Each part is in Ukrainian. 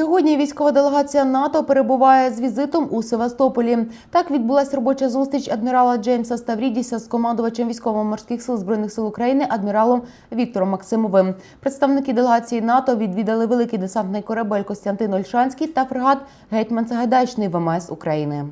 Сьогодні військова делегація НАТО перебуває з візитом у Севастополі. Так відбулася робоча зустріч адмірала Джеймса Ставрідіса з командувачем військово-морських сил збройних сил України адміралом Віктором Максимовим. Представники делегації НАТО відвідали великий десантний корабель Костянтин Ольшанський та фрегат Гетьман Сагайдачний ВМС України.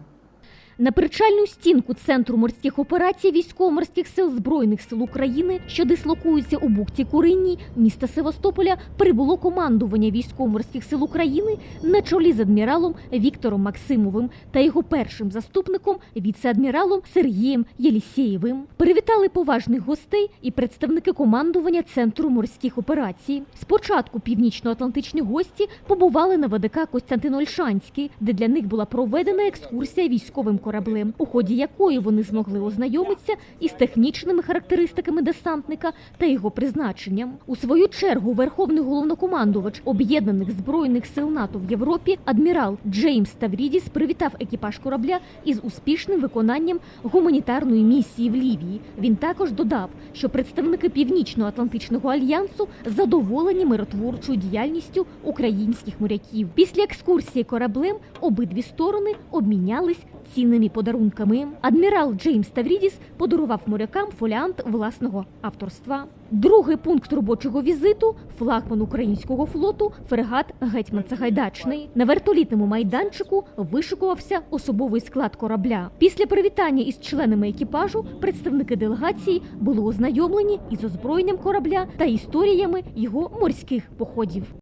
На причальну стінку Центру морських операцій військово-морських сил Збройних сил України, що дислокується у бухті Куринній, міста Севастополя, прибуло командування військово-морських сил України на чолі з адміралом Віктором Максимовим та його першим заступником віце-адміралом Сергієм Єлісєєвим. Привітали поважних гостей і представники командування Центру морських операцій. Спочатку північно-атлантичні гості побували на ВДК Костянтин Ольшанський, де для них була проведена екскурсія військовим кораблем, у ході якої вони змогли ознайомитися із технічними характеристиками десантника та його призначенням. У свою чергу верховний головнокомандувач об'єднаних збройних сил НАТО в Європі адмірал Джеймс Таврідіс привітав екіпаж корабля із успішним виконанням гуманітарної місії в Лівії. Він також додав, що представники Північно-Атлантичного альянсу задоволені миротворчою діяльністю українських моряків. Після екскурсії кораблем обидві сторони обмінялись цінними подарунками. Адмірал Джеймс Таврідіс подарував морякам фоліант власного авторства. Другий пункт робочого візиту флагман українського флоту фрегат Гетьман Сагайдачний. На вертолітному майданчику вишикувався особовий склад корабля. Після привітання із членами екіпажу представники делегації були ознайомлені із озброєнням корабля та історіями його морських походів.